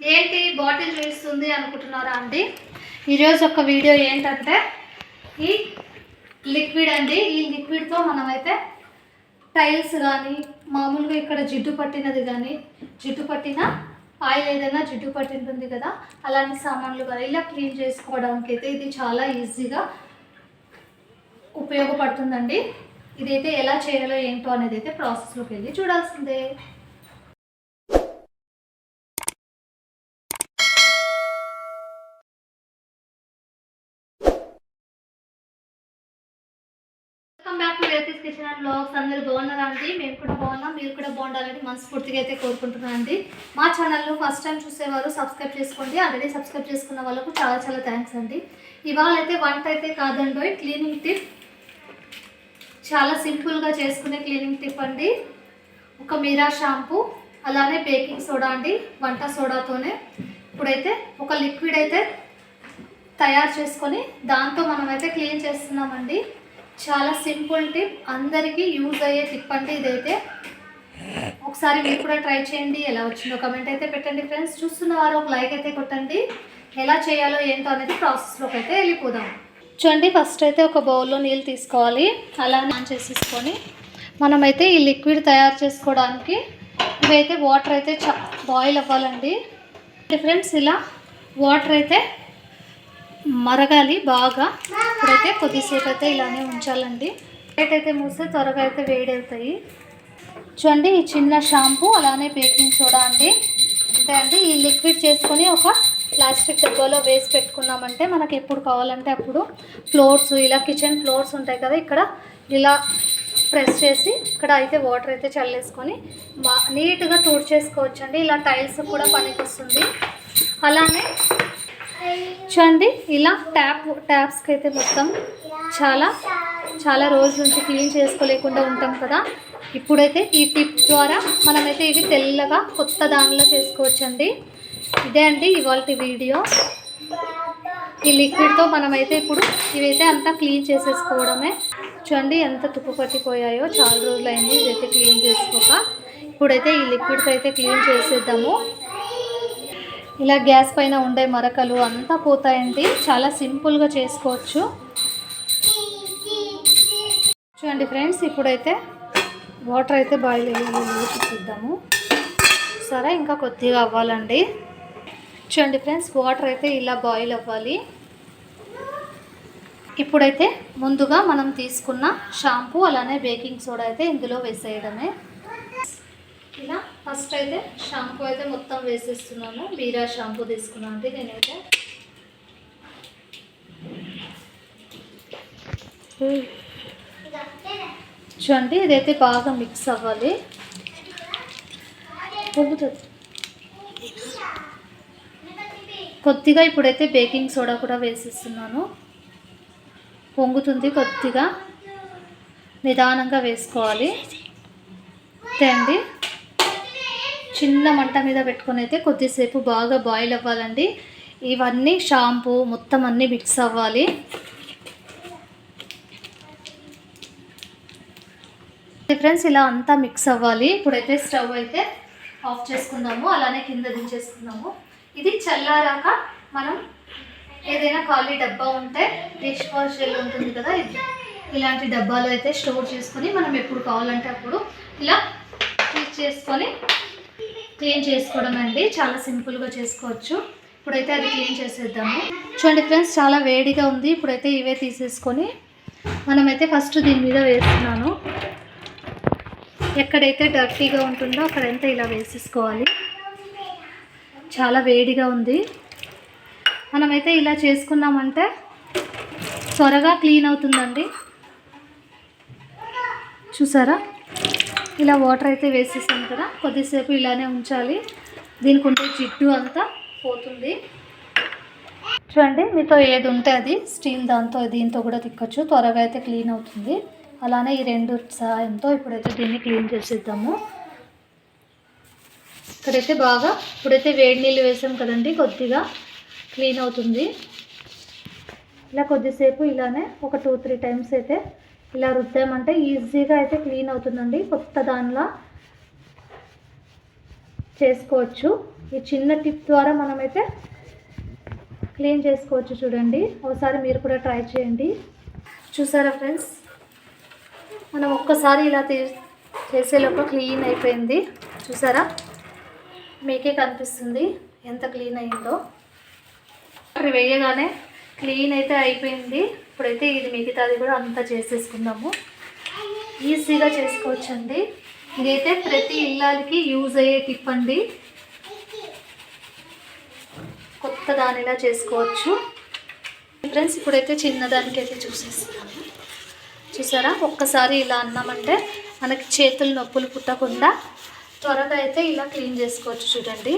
ఏంటి బాటిల్ వేస్తుంది అనుకుంటున్నారా అండి? ఈరోజు ఒక వీడియో ఏంటంటే ఈ లిక్విడ్ అండి ఈ లిక్విడ్తో మనమైతే టైల్స్ కానీ మామూలుగా ఇక్కడ జిడ్డు పట్టినది కానీ జిడ్డు పట్టిన ఆయిల్ ఏదైనా జిడ్డు పట్టింటుంది కదా అలాంటి సామాన్లు కానీ ఇలా క్లీన్ చేసుకోవడానికి అయితే ఇది చాలా ఈజీగా ఉపయోగపడుతుందండి. ఇదైతే ఎలా చేయాలో ఏంటో అనేది అయితే ప్రాసెస్లోకి వెళ్ళి చూడాల్సిందే. Welcome back to Rethi's kitchen and blogs అందరూ బాగున్నారా అండి? మేము కూడా బాగున్నాం. మీరు కూడా బాగుండాలని మనస్ఫూర్తిగా అయితే కోరుకుంటున్నాను అండి. మా ఛానల్లో ఫస్ట్ టైం చూసేవారు సబ్స్క్రైబ్ చేసుకోండి. ఆల్రెడీ సబ్స్క్రైబ్ చేసుకున్న వాళ్ళకు చాలా చాలా థ్యాంక్స్ అండి. ఇవాళ అయితే వంట అయితే కాదండి. క్లీనింగ్ టిప్ చాలా సింపుల్గా చేసుకునే క్లీనింగ్ టిప్ అండి. ఒక మీరా షాంపూ అలానే బేకింగ్ సోడా అండి. వంట సోడాతోనే. ఇప్పుడైతే ఒక లిక్విడ్ అయితే తయారు చేసుకొని దాంతో మనమైతే క్లీన్ చేస్తున్నామండి. చాలా సింపుల్ టిప్. అందరికీ యూజ్ అయ్యే టిప్ అంటే ఇదైతే. ఒకసారి మీరు కూడా ట్రై చేయండి. ఎలా వచ్చిందో కమెంట్ అయితే పెట్టండి ఫ్రెండ్స్ చూస్తున్న వారు ఒక లైక్ అయితే కొట్టండి. ఎలా చేయాలో ఏంటో అనేది ప్రాసెస్లోకి అయితే వెళ్ళిపోదాం. చూడండి ఫస్ట్ అయితే ఒక బౌల్లో నీళ్ళు తీసుకోవాలి. అలానే ఆన్ చేసేసుకొని మనమైతే ఈ లిక్విడ్ తయారు చేసుకోవడానికి ఇవైతే వాటర్ అయితే చ బాయిల్ అవ్వాలండి. ఫ్రెండ్స్ ఇలా వాటర్ అయితే మరగాలి బాగా. ఇప్పుడైతే కొద్దిసేపు అయితే ఇలానే ఉంచాలండి. ప్లేట్ అయితే మూస్తే త్వరగా అయితే వేడవుతాయి. చూడండి ఈ చిన్న షాంపూ అలానే బేకింగ్ సోడా అండి. అంతే అండి ఈ లిక్విడ్ చేసుకొని ఒక ప్లాస్టిక్ డబ్బాలో వేసి పెట్టుకున్నామంటే మనకి ఎప్పుడు కావాలంటే అప్పుడు ఫ్లోర్స్ ఇలా కిచెన్ ఫ్లోర్స్ ఉంటాయి కదా ఇక్కడ ఇలా ప్రెస్ చేసి ఇక్కడ అయితే వాటర్ అయితే చల్లేసుకొని బా నీట్గా తుడిచేసుకోవచ్చు అండి ఇలా టైల్స్ కూడా పనికి వస్తుంది అలానే చూడండి ఇలా ట్యాప్ ట్యాప్స్కి అయితే మొత్తం చాలా చాలా రోజుల నుంచి క్లీన్ చేసుకోలేకుండా ఉంటాం కదా. ఇప్పుడైతే ఈ టిప్ ద్వారా మనమైతే ఇవి తెల్లగా కొత్త దానిలో చేసుకోవచ్చండి. ఇదే అండి ఇవాళ వీడియో. ఈ లిక్విడ్తో మనమైతే ఇప్పుడు ఇవైతే అంతా క్లీన్ చేసేసుకోవడమే. చూడండి ఎంత తుప్పు పట్టిపోయాయో చాలా రోజులైంది ఇదైతే క్లీన్ చేసుకోక. ఇప్పుడైతే ఈ లిక్విడ్తో అయితే క్లీన్ చేసేద్దాము. ఇలా గ్యాస్ పైన ఉండే మరకలు అంతా పోతాయండి. చాలా సింపుల్గా చేసుకోవచ్చు. చూడండి ఫ్రెండ్స్ ఇప్పుడైతే వాటర్ అయితే బాయిల్ అయ్యేది చూద్దాము సరే ఇంకా కొద్దిగా అవ్వాలండి. చూడండి ఫ్రెండ్స్ వాటర్ అయితే ఇలా బాయిల్ అవ్వాలి. ఇప్పుడైతే ముందుగా మనం తీసుకున్న షాంపూ అలానే బేకింగ్ సోడా అయితే ఇందులో వేసేయడమే. ఇలా ఫస్ట్ అయితే షాంపూ అయితే మొత్తం వేసేస్తున్నాను. బీరా షాంపూ తీసుకున్నాను అండి నేనైతే. చూడండి ఇదైతే బాగా మిక్స్ అవ్వాలి. పొంగుతుంది కొద్దిగా ఇప్పుడైతే బేకింగ్ సోడా కూడా వేసేస్తున్నాను. పొంగుతుంది కొద్దిగా. నిదానంగా వేసుకోవాలి. అంతే అండి చిన్న మంట మీద పెట్టుకొని అయితే కొద్దిసేపు బాగా బాయిల్ అవ్వాలండి. ఇవన్నీ షాంపూ మొత్తం అన్నీ మిక్స్ అవ్వాలి. ఫ్రెండ్స్ ఇలా అంతా మిక్స్ అవ్వాలి. ఇప్పుడైతే స్టవ్ అయితే ఆఫ్ చేసుకుందాము. అలానే కింద దించేసుకుందాము. ఇది చల్లారాక మనం ఏదైనా ఖాళీ డబ్బా ఉంటే డిష్ వాష్ జెల్ ఉంటుంది కదా ఇలాంటి డబ్బాలో అయితే స్టోర్ చేసుకొని మనం ఎప్పుడు కావాలంటే అప్పుడు ఇలా యూజ్ చేసుకొని క్లీన్ చేసుకోవడం అండి చాలా సింపుల్గా చేసుకోవచ్చు. ఇప్పుడైతే అది క్లీన్ చేసేద్దాము. చూడండి ఫ్రెండ్స్ చాలా వేడిగా ఉంది. ఇప్పుడైతే ఇవే తీసేసుకొని మనమైతే ఫస్ట్ దీని మీద వేస్తున్నాను. ఎక్కడైతే డర్టీగా ఉంటుందో అక్కడంతా ఇలా వేసేసుకోవాలి. చాలా వేడిగా ఉంది. మనమైతే ఇలా చేసుకున్నామంటే త్వరగా క్లీన్ అవుతుందండి. చూసారా? ఇలా వాటర్ అయితే వేసేసాం కదా కొద్దిసేపు ఇలానే ఉంచాలి. దీనికి ఉంటే జిడ్డు అంతా పోతుంది. చూడండి మీతో ఏది ఉంటే అది స్టీల్ దాంతో దీంతో కూడా తిక్కచ్చు. త్వరగా అయితే క్లీన్ అవుతుంది. అలానే ఈ రెండు సహాయంతో ఇప్పుడైతే దీన్ని క్లీన్ చేసేద్దాము. ఇక్కడైతే బాగా ఇప్పుడైతే వేడి నీళ్ళు వేసాం కదండి కొద్దిగా క్లీన్ అవుతుంది. ఇలా కొద్దిసేపు ఇలానే ఒక టూ త్రీ టైమ్స్ అయితే ఇలా రుద్దామంటే ఈజీగా అయితే క్లీన్ అవుతుందండి. కొత్త దానిలా చేసుకోవచ్చు. ఈ చిన్న టిప్ ద్వారా మనమైతే క్లీన్ చేసుకోవచ్చు చూడండి. ఒకసారి మీరు కూడా ట్రై చేయండి. చూసారా ఫ్రెండ్స్? మనం ఒక్కసారి ఇలా తీ చేసేలోపు క్లీన్ అయిపోయింది. చూసారా? మీకే కనిపిస్తుంది ఎంత క్లీన్ అయిందో. అక్కడ వేయగానే క్లీన్ అయితే అయిపోయింది. ఇప్పుడైతే ఇది మిగతాది కూడా అంతా చేసేసుకుందాము. ఈజీగా చేసుకోవచ్చండి. ఇదైతే ప్రతి ఇల్లాలకి యూజ్ అయ్యే టిప్ అండి. కొత్త దానిలా చేసుకోవచ్చు. ఫ్రెండ్స్ ఇప్పుడైతే చిన్నదానికి అయితే చూసేస్తున్నాను చూసారా? ఒక్కసారి ఇలా అన్నామంటే మనకి చేతులు నొప్పులు పుట్టకుండా త్వరగా అయితే ఇలా క్లీన్ చేసుకోవచ్చు చూడండి.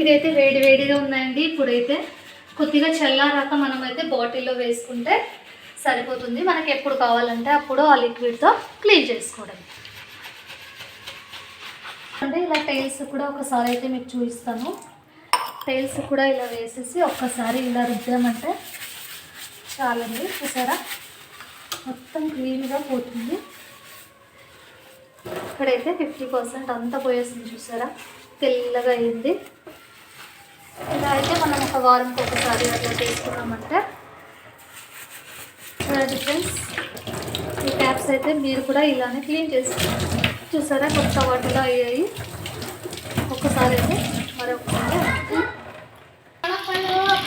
ఇదైతే వేడి వేడిగా ఉన్నాయండి ఇప్పుడైతే కొద్దిగా చల్లారాక మనమైతే బాటిల్లో వేసుకుంటే సరిపోతుంది. మనకి ఎప్పుడు కావాలంటే అప్పుడు ఆ లిక్విడ్తో క్లీన్ చేసుకోవడం. అంటే ఇలా టైల్స్ కూడా ఒకసారి అయితే మీకు చూపిస్తాను. టైల్స్ కూడా ఇలా వేసేసి ఒక్కసారి ఇలా రుద్దామంటే చాలండి. చూసారా? మొత్తం క్లీన్గా పోతుంది. ఇక్కడైతే ఫిఫ్టీ పర్సెంట్ అంతా పోయేసింది చూసారా? తెల్లగా అయింది. ఇలా అయితే మనం ఒక వారంకి ఒకసారి అట్లా చేసుకున్నామంటే చూడండి ఫ్రెండ్స్ ఈ క్యాప్స్ అయితే మీరు కూడా ఇలానే క్లీన్ చేసుకోండి చూసారా కొత్త వాటిలో అయ్యాయి. ఒక్కసారి అయితే మరొకసారి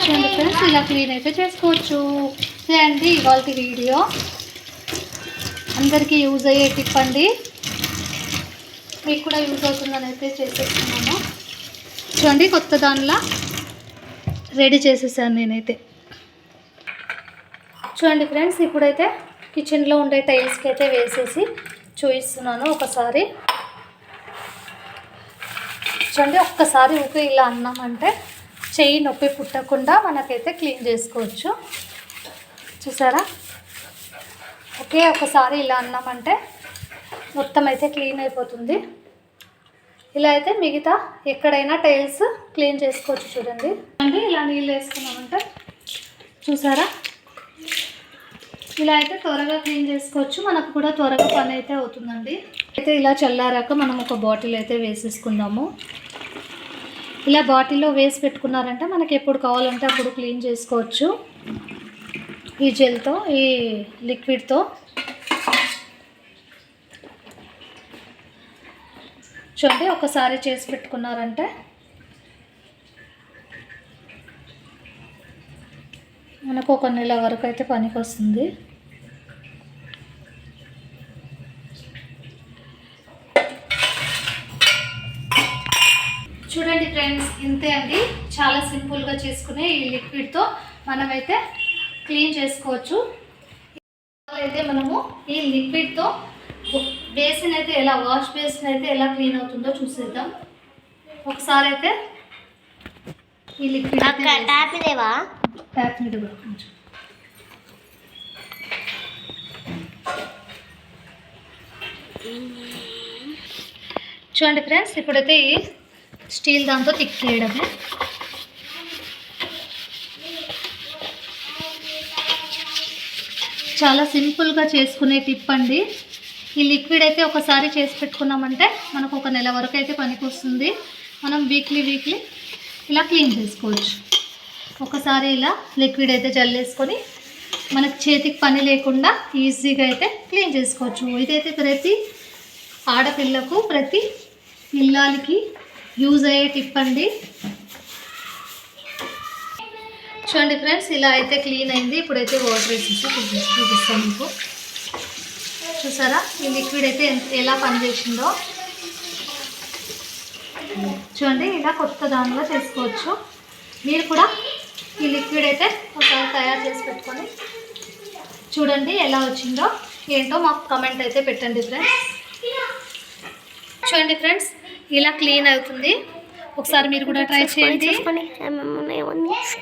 చూడండి ఫ్రెండ్స్ ఇలా క్లీన్ అయితే చేసుకోవచ్చు. చేయండి ఇవాళ వీడియో. అందరికీ యూజ్ అయ్యే టిప్ అండి. మీకు కూడా యూజ్ అవుతుందని అయితే చేసేస్తున్నాను. చూడండి కొత్త దానిలా. రెడీ చేసేసాను నేనైతే. చూడండి ఫ్రెండ్స్ ఇప్పుడైతే కిచెన్లో ఉండే టైల్స్కి అయితే వేసేసి చూపిస్తున్నాను ఒకసారి. చూడండి ఒక్కసారి ఊకే ఇలా అన్నామంటే చెయ్యి నొప్పి పుట్టకుండా మనకైతే క్లీన్ చేసుకోవచ్చు. చూసారా? ఒకే ఒకసారి ఇలా అన్నామంటే మొత్తం అయితే క్లీన్ అయిపోతుంది. ఇలా అయితే మిగతా ఎక్కడైనా టైల్స్ క్లీన్ చేసుకోవచ్చు చూడండి. అంటే ఇలా నీళ్ళు వేసుకున్నామంటే చూసారా? ఇలా అయితే త్వరగా క్లీన్ చేసుకోవచ్చు. మనకు కూడా త్వరగా పని అయితే అవుతుందండి. అయితే ఇలా చల్లారాక మనం ఒక బాటిల్ అయితే వేసేసుకుందాము. ఇలా బాటిల్లో వేసి పెట్టుకున్నారంటే మనకి ఎప్పుడు కావాలంటే అప్పుడు క్లీన్ చేసుకోవచ్చు. ఈ జెల్తో ఈ లిక్విడ్తో. చూడండి ఒకసారి చేసి పెట్టుకున్నారంటే మనకు ఒక నెల వరకు అయితే పనికి వస్తుంది చూడండి ఫ్రెండ్స్ ఇంతే అండి. చాలా సింపుల్గా చేసుకునే ఈ లిక్విడ్తో మనమైతే క్లీన్ చేసుకోవచ్చు. అయితే మనము ఈ లిక్విడ్తో బేసిన్ అయితే ఎలా వాష్ బేసిన్ అయితే ఎలా క్లీన్ అవుతుందో చూసేద్దాం. ఒకసారి అయితే ఈ లిక్విడ్ ప్యాక్ మీద కూడా కొంచెం. చూడండి ఫ్రెండ్స్ ఇప్పుడైతే స్టీల్ దాంతో థిక్ చేయడమే. చాలా సింపుల్గా చేసుకునే టిప్ అండి. ఈ లిక్విడ్ అయితే ఒకసారి చేసి పెట్టుకున్నామంటే మనకు ఒక నెల వరకు అయితే పనికి వస్తుంది మనం వీక్లీ వీక్లీ ఇలా క్లీన్ చేసుకోవచ్చు. ఒకసారి ఇలా లిక్విడ్ అయితే జల్లేసుకొని మనకు చేతికి పని లేకుండా ఈజీగా అయితే క్లీన్ చేసుకోవచ్చు. ఇదైతే ప్రతి ఆడపిల్లకు ప్రతి పిల్లలకి యూజ్ అయ్యే టిప్ అండి. చూడండి ఫ్రెండ్స్ ఇలా అయితే క్లీన్ అయింది. ఇప్పుడైతే వాటర్ వేసేసి చూపి- చూపిస్తాను మీకు. చూసారా? ఈ లిక్విడ్ అయితే ఎంత- ఎలా పనిచేసిందో. చూడండి ఇలా కొత్త దానిలో చేసుకోవచ్చు. మీరు కూడా ఈ లిక్విడ్ అయితే ఒకసారి తయారు చేసి పెట్టుకొని చూడండి ఎలా వచ్చిందో. ఏంటో మాకు కమెంట్ అయితే పెట్టండి ఫ్రెండ్స్ చూడండి ఫ్రెండ్స్ ఇలా క్లీన్ అవుతుంది. ఒకసారి మీరు కూడా ట్రై చేయండి.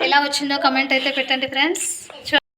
ఎలా వచ్చిందో కమెంట్ అయితే పెట్టండి ఫ్రెండ్స్ చూడండి